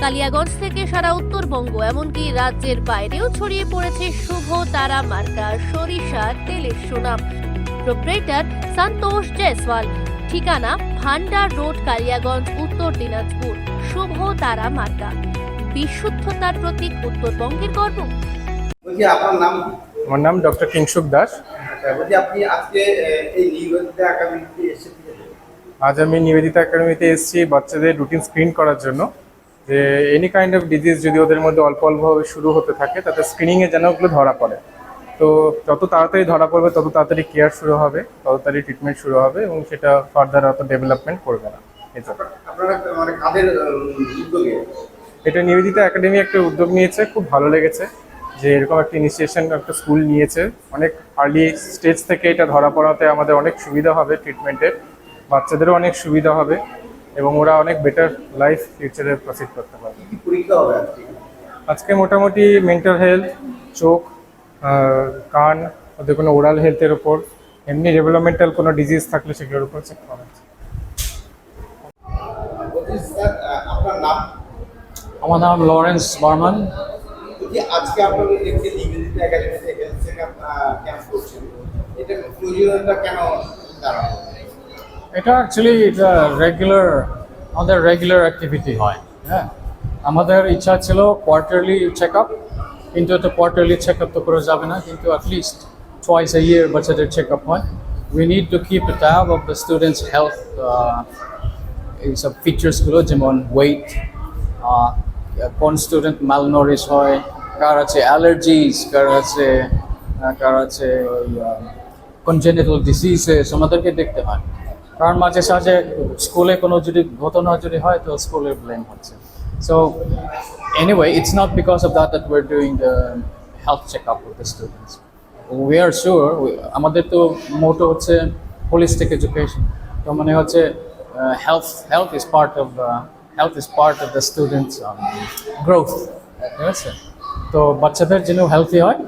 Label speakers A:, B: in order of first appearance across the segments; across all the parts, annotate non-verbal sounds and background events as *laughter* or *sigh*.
A: কালিয়াগঞ্জ থেকে সারা উত্তরবঙ্গ এমনকি রাজ্যের বাইরেও ছড়িয়ে পড়েছে শুভ তারা মার্কা সরিষা তেলের সুনাম। প্রোপ্রেটার সন্তোষ জয়সওয়াল। ঠিকানা ভান্ডার রোড কালিয়াগঞ্জ উত্তর দিনাজপুর। শুভ তারা মার্কা। বিশুদ্ধতার প্রতীক উত্তরবঙ্গের গর্ব।
B: আপনার নাম?
C: আমার নাম ডক্টর কিংসুক দাস।
B: আচ্ছা, আপনি আজকে এই
C: আজ আমি নিবেদিতা একাডেমিতে এসেছি বাচ্চাদের রুটিন স্ক্রিন করার জন্য। যে এনি কাইন্ড অফ ডিজিজ যদি ওদের মধ্যে অল্প অল্পভাবে শুরু হতে থাকে তাতে স্ক্রিনিংয়ে যেন ওগুলো ধরা পড়ে। তো যত তাড়াতাড়ি ধরা পড়বে তত তাড়াতাড়ি কেয়ার শুরু হবে তত তাড়াতাড়ি ট্রিটমেন্ট শুরু হবে এবং সেটা ফার্দার অত ডেভেলপমেন্ট করবে না।
B: মানে
C: এটা নিবেদিতা একাডেমি একটা উদ্যোগ নিয়েছে খুব ভালো লেগেছে যে এরকম একটা ইনিশিয়েশন একটা স্কুল নিয়েছে। অনেক আর্লি স্টেজ থেকে এটা ধরা পড়াতে আমাদের অনেক সুবিধা হবে ট্রিটমেন্টের বাচ্চাদেরও অনেক সুবিধা হবে। এবং ওরা অনেক বেটার লাইফ ফিউচারে প্রসিড করতে পারবে।
B: আজকে?
C: আজকে মোটামুটি মেন্টাল হেলথ চোখ কান ওদের কোনো ওরাল হেলথের ওপর এমনি ডেভেলপমেন্টাল কোনো ডিজিজ থাকলে সেগুলোর উপর চেক করা
D: আমার নাম লরেন্স বর্মান।
B: আজকে আপনাদের একটি নিবেদিত একাডেমিতে হেলথ চেক আপ ক্যাম্প করছেন এটা প্রয়োজনীয়তা কেন দাঁড়ানো
D: এটা অ্যাকচুয়ালি এটা রেগুলার আমাদের রেগুলার অ্যাক্টিভিটি হয় হ্যাঁ? আমাদের ইচ্ছা ছিল কোয়ার্টারলি চেক আপ কিন্তু এটা কোয়ার্টারলি চেক আপ তো করে যাবে না, কিন্তু অ্যাটলিস্ট টুয়াইস এ ইয়ার বাচ্চাদের চেক আপ হয়। We need to keep tab of the students health এইসব ফিচার্সগুলো যেমন ওয়েট কোন স্টুডেন্ট ম্যালনরিশ হয়, কার আছে অ্যালার্জিস কার আছে কার আছে ওই কনজেনিটাল ডিসিজেস আমাদেরকে দেখতে হয়। কারণ মাঝে সাঝে স্কুলে কোনো যদি ঘটনা যদি হয় তো স্কুলের ব্লেম হচ্ছে। So anyway it's not because of that that were doing the health check up with the students we are sure আমাদের তো মোটো হচ্ছে হোলিস্টিক এডুকেশন তো মানে হচ্ছে health health is part of health is part of the students growth ঠিক আছে? তো বাচ্চাদের যেন হেলথি হয়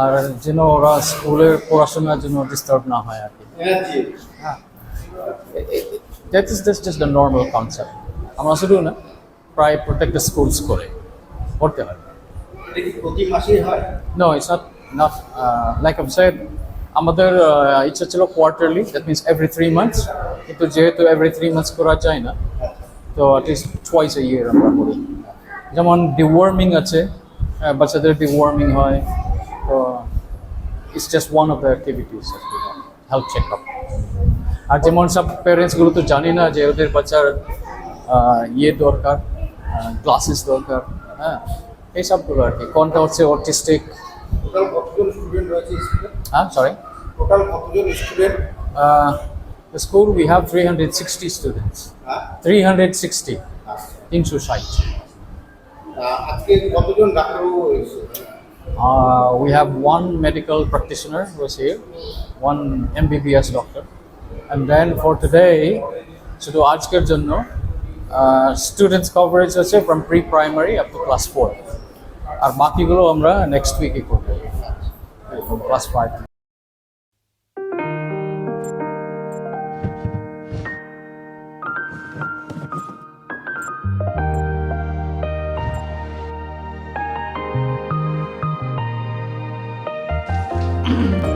D: আর যেন ওরা স্কুলের পড়াশোনার জন্য ডিস্টার্ব না হয় আর কি।
B: Energy
D: that is just just the normal concept আমরা শুধু না প্রায় প্রত্যেকটা স্কুলস করে করতে হয়? No it's not not like um said আমাদের uh, ইচ্ছা ছিল quarterly that means every three months কিন্তু যেহেতু এভরি থ্রি মান্থস করা যায় না তো অ্যাটলিস্ট টুয়াইস এ ইয়ার আমরা করি। যেমন ডিওয়ার্মিং আছে বাচ্চাদের ডিওয়ার্মিং হয় তো it's just one of the activities health check up আর যেমন সব প্যারেন্টসগুলো তো জানি না যে ওদের বাচ্চার ইয়ে দরকার ক্লাসেস দরকার হ্যাঁ এইসবগুলো আর কি। কোনটা হচ্ছে অটিস্টিক
B: স্কুলে
D: হ্যাঁ সরি
B: টোটাল কতজন student
D: the school we have 360 students
B: হ্যাঁ।
D: 360
B: আচ্ছা
D: তিনশো ষাট।
B: আহ, আজকে one
D: Uh, we have one medical and then for today, শুধু আজকের জন্য স্টুডেন্টস কভারেজ আছে from pre primary up to class four আর বাকিগুলো আমরা নেক্সট উইকে করব। Class five *clears throat*